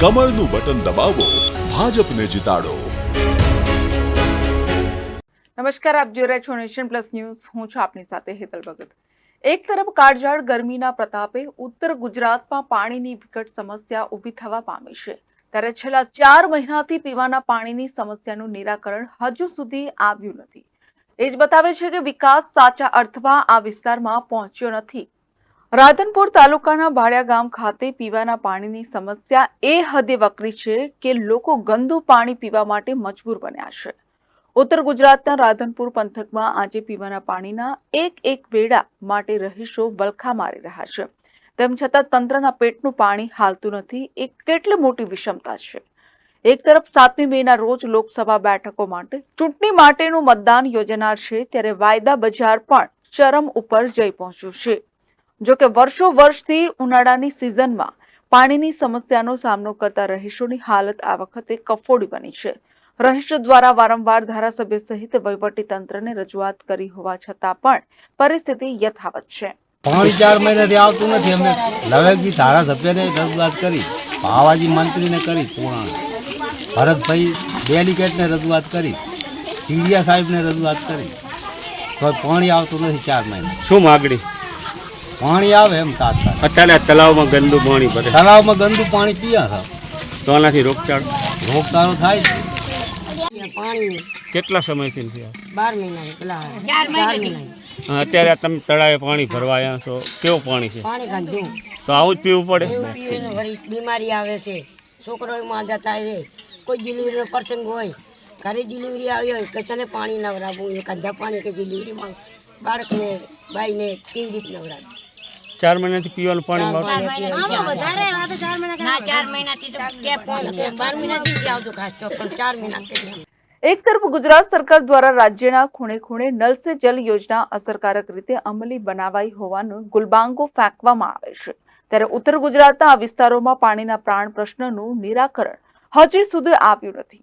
કમળનું button દબાવો, ભાજપને જીતાડો. નમસ્કાર, આપ જોઈ રહ્યા છો નેશન પ્લસ ન્યૂઝ. હું છું આપની સાથે હેતલ ભગત. એક તરફ કાળઝાળ ગરમીના પ્રતાપે ઉત્તર ગુજરાતમાં પાણીની વિકટ સમસ્યા ઊભી થવા પામી છે. ત્યારે છેલ્લા ચાર મહિનાથી પીવાના પાણીની સમસ્યાનું નિરાકરણ હજુ સુધી આવ્યું નથી. એ જ બતાવે છે કે વિકાસ સાચા અર્થમાં આ વિસ્તારમાં પહોંચ્યો નથી. રાધનપુર તાલુકાના ભાડિયા ગામ ખાતે પીવાના પાણીની સમસ્યા એ હદે વકરી છે કે લોકો ગંદુ પાણી પીવા માટે મજબૂર બન્યા છે. ઉત્તર ગુજરાતના રાધનપુર પંથકમાં આજે પીવાના પાણીના એક એક બેડા માટે રહીશો વલખા મારી રહ્યા છે. તેમ છતાં તંત્રના પેટનું પાણી હાલતું નથી એ કેટલી મોટી વિષમતા છે. એક તરફ સાતમી મેના રોજ લોકસભા બેઠકો માટે ચૂંટણી માટેનું મતદાન યોજાનાર છે, ત્યારે વાયદા બજાર પણ ચરમ ઉપર જઈ પહોંચ્યું છે. જો કે વર્ષો વર્ષથી ઉનાળાની સિઝનમાં પાણીની સમસ્યાનો સામનો કરતા રહીશોની હાલત આ વખતે કફોડી બની છે. રહીશો દ્વારા વારંવાર ધારાસભ્ય સહિત વહીવટી તંત્રને રજૂઆત કરી હોવા છતાં પણ પરિસ્થિતિ યથાવત છે. પાણી ચાર મહિનાથી આવતું નથી. અમે લવેગી ધારાસભ્યને રજૂઆત કરી ભાવાજી મંત્રીને કરી પૂર્ણ. ભરતભાઈ ડેલિકેટને રજૂઆત કરી ટીડિયા સાહેબને રજૂઆત કરી. તો પાણી આવતું નથી ચાર મહિના. શું માગણી? પાણી આવે એમ તાત્કાલિક. અત્યારે આ તલાવમાં ગંદુ પાણી ભરે. તળાવમાં ગંદુ પાણી પીયા છે. તો આનાથી રોગચાળો? રોગચાળો થાય છે. પાણી કેટલા સમયથી છે બાર મહિના પેલા ચાર મહિના અત્યારે આ તમે તળાવે પાણી ભરવા આવ્યા છો. કેવું પાણી છે? પાણી ગંદુ. તો આવું જ પીવું પડે? બીમારી આવે છે. છોકરો માંદા થાય છે. કોઈ ડિલિવરીનો પ્રસંગ હોય ઘરે ડિલિવરી આવી હોય કે છે પાણી નવરાવવું એ ગંદા પાણી કે ડિલિવરીમાં બાળકને બાઈને કેવી રીત નવરાવવું ચાર મહિનાથી પીવાનું પાણી મળતું એક તરફ ગુજરાત સરકાર દ્વારા રાજ્યના ખૂણે ખૂણે નલ સે જલ યોજના અસરકારક રીતે અમલી બનાવાઈ હોવાનું ગુલબાંગો ફેંકવામાં આવે છે. ત્યારે ઉત્તર ગુજરાતના આ વિસ્તારોમાં પાણીના પ્રાણ પ્રશ્નનું નિરાકરણ હજી સુધી આવ્યું નથી.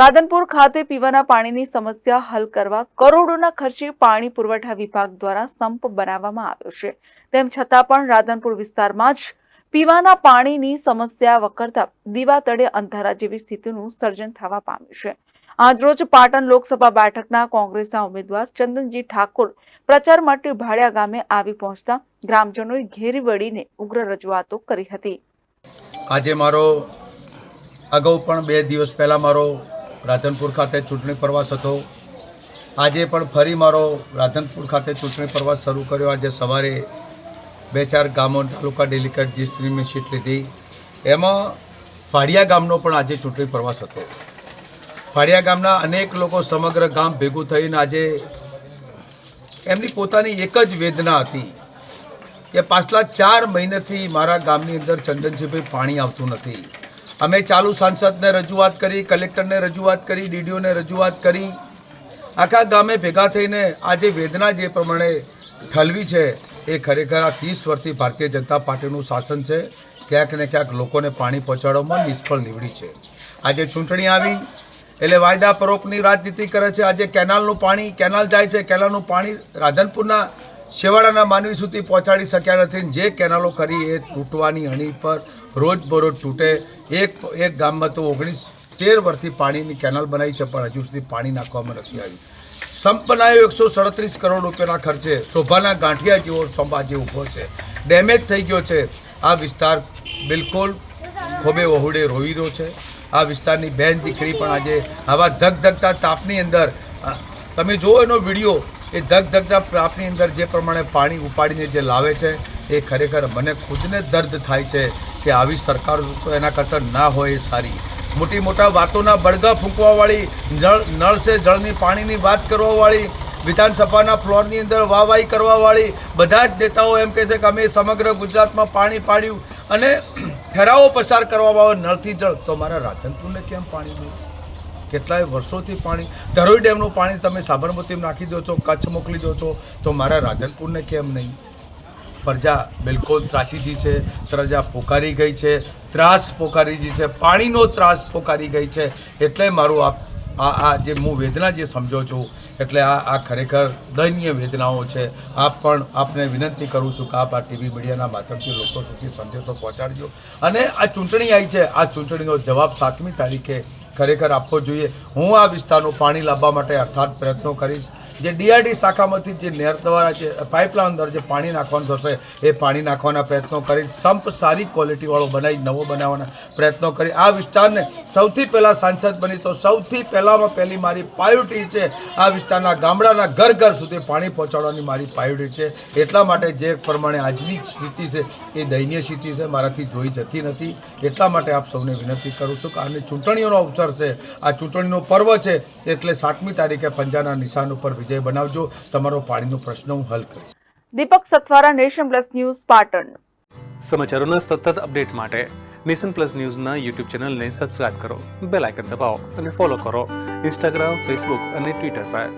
રાધનપુર ખાતે પીવાના પાણીની સમસ્યા હલ કરવા કરોડોના ખર્ચે પાણી પુરવઠા વિભાગ દ્વારા સંપ બનાવવામાં આવ્યો છે. તેમ છતાં પણ રાધનપુર વિસ્તારમાં જ પીવાના પાણીની સમસ્યા વકરતા દીવા તળે અંધારા જેવી સ્થિતિનું સર્જન થવા પામ્યું છે. આજરોજ પાટણ લોકસભા બેઠકના કોંગ્રેસના ઉમેદવાર ચંદનજી ઠાકોર પ્રચાર માટે ભાડિયા ગામે આવી પહોંચતા ગ્રામજનોએ ઘેરી વળીને ઉગ્ર રજૂઆતો કરી હતી. આજે મારો અગાઉ પણ બે દિવસ પહેલાં મારો રાધનપુર ખાતે ચૂંટણી પ્રવાસ હતો. આજે પણ ફરી મારો રાધનપુર ખાતે ચૂંટણી પ્રવાસ શરૂ કર્યો. આજે સવારે બે ચાર ગામો તાલુકા ડેલિકેટ ડિસ્ટ્રિક્ટની સીટ લીધી. એમાં ફાડિયા ગામનો પણ આજે ચૂંટણી પ્રવાસ હતો. ફાડિયા ગામના અનેક લોકો સમગ્ર ગામ ભેગું થઈને આજે એમની પોતાની એક જ વેદના હતી કે પાછલા ચાર મહિનાથી મારા ગામની અંદર ચંદનજીભાઈ પાણી આવતું નથી. અમે ચાલુ સાંસદને રજૂઆત કરી, કલેક્ટરને રજૂઆત કરી, ડીડીઓને રજૂઆત કરી. આખા ગામે ભેગા થઈને આજે વેદના જે પ્રમાણે ઠલવી છે, એ ખરેખર આ ત્રીસ વર્ષથી ભારતીય જનતા પાર્ટીનું શાસન છે. ક્યાંક ને ક્યાંક લોકોને પાણી પહોંચાડવામાં નિષ્ફળ નીવડી છે. આજે ચૂંટણી આવી, એટલે વાયદા પરોપની રાજનીતિ કરે છે. આજે કેનાલનું પાણી, કેનાલ જાય છે, કેનાલનું પાણી રાધનપુરના શેવાડાના માનવી સુધી પહોંચાડી શક્યા નથી. જે કેનાલો કરી એ તૂટવાની અણી પર રોજબરોજ તૂટે. એક એક ગામમાં તો ઓગણીસ તેર વર્ષથી પાણીની કેનાલ બનાવી છે, પણ હજુ સુધી પાણી નાખવામાં નથી આવી સંપનાયો એકસો સડત્રીસ કરોડ રૂપિયાના ખર્ચે શોભાના ગાંઠિયા જેવો સંભાજી ઊભો છે. ડેમેજ થઈ ગયો છે. આ વિસ્તાર બિલકુલ ખોબે વહુડે રહ્યો છે. આ વિસ્તારની બેન દીકરી પણ આજે આવા ધગધગતા તાપની અંદર તમે જુઓ એનો વીડિયો, એ ધગધગતા તાપની અંદર જે પ્રમાણે પાણી ઉપાડીને જે લાવે છે, એ ખરેખર મને ખુદને દર્દ થાય છે. કે આવી સરકાર તો એના કરતાં ના હોય એ સારી. મોટી મોટા વાતોના બળગા ફૂંકવાવાળી, જળ, નળ સે જળની પાણીની વાત કરવાવાળી, વિધાનસભાના ફ્લોરની અંદર વાહવાહી કરવાવાળી, બધા જ નેતાઓ એમ કહે છે કે અમે સમગ્ર ગુજરાતમાં પાણી પાડ્યું અને ઠરાવો પસાર કરવામાં આવે નળથી જળ. તો મારા રાધનપુરને કેમ પાણી નહીં કેટલાય વર્ષોથી પાણી, ધરોઈ ડેમનું પાણી તમે સાબરમતીમાં નાખી દો છો, કચ્છ મોકલી દો છો, તો મારા રાધનપુરને કેમ નહીં? પ્રજા બિલકુલ ત્રાસીજી છે, પ્રજા પોકારી ગઈ છે, ત્રાસ પોકારીજી છે, પાણીનો ત્રાસ પોકારી ગઈ છે. એટલે મારું આ આ આ જે હું વેદના જે સમજો છું, એટલે આ આ ખરેખર દયનીય વેદનાઓ છે. આપ પણ આપને વિનંતી કરું છું કે આપ આ ટીવી મીડિયાના માધ્યમથી લોકો સુધી સંદેશો પહોંચાડજો. અને આ ચૂંટણી આવી છે, આ ચૂંટણીનો જવાબ સાતમી તારીખે ખરેખર આપવો જોઈએ. હું આ વિસ્તારનું પાણી લાવવા માટે અર્થાત પ્રયત્નો કરીશ. જે ડીઆરડી શાખામાંથી જે નહેર દ્વારા જે પાઇપલાઇન અંદર જે પાણી નાખવાનું થશે, એ પાણી નાખવાના પ્રયત્નો કરી, સંપ સારી ક્વોલિટીવાળો બનાવી, નવો બનાવવાના પ્રયત્નો કરી. આ વિસ્તારને સૌથી પહેલાં સાંસદ બની તો સૌથી પહેલાંમાં પહેલી મારી પાયોટી છે આ વિસ્તારના ગામડાના ઘર ઘર સુધી પાણી પહોંચાડવાની મારી પાયોટી છે. એટલા માટે જે પ્રમાણે આજની સ્થિતિ છે, એ દયનીય સ્થિતિ છે, મારાથી જોઈ જતી નથી. એટલા માટે આપ સૌને વિનંતી કરું છું કે ચૂંટણીઓનો અવસર છે. આ ચૂંટણીનો પર્વ છે, એટલે સાતમી તારીખે પંજાના નિશાન ઉપર વિજય બનાવજો. તમારો પાણીનો પ્રશ્ન હું હલ કરીશ. Deepak Sathwara nation plus news Patan. સમાચારોના સતત અપડેટ માટે નેશન પ્લસ ન્યૂઝના યુટ્યુબ ચેનલને સબસ્ક્રાઇબ કરો બેલ આઇકન દબાવો અને ફોલો કરો. ઇન્સ્ટાગ્રામ ફેસબુક અને ટ્વિટર પર.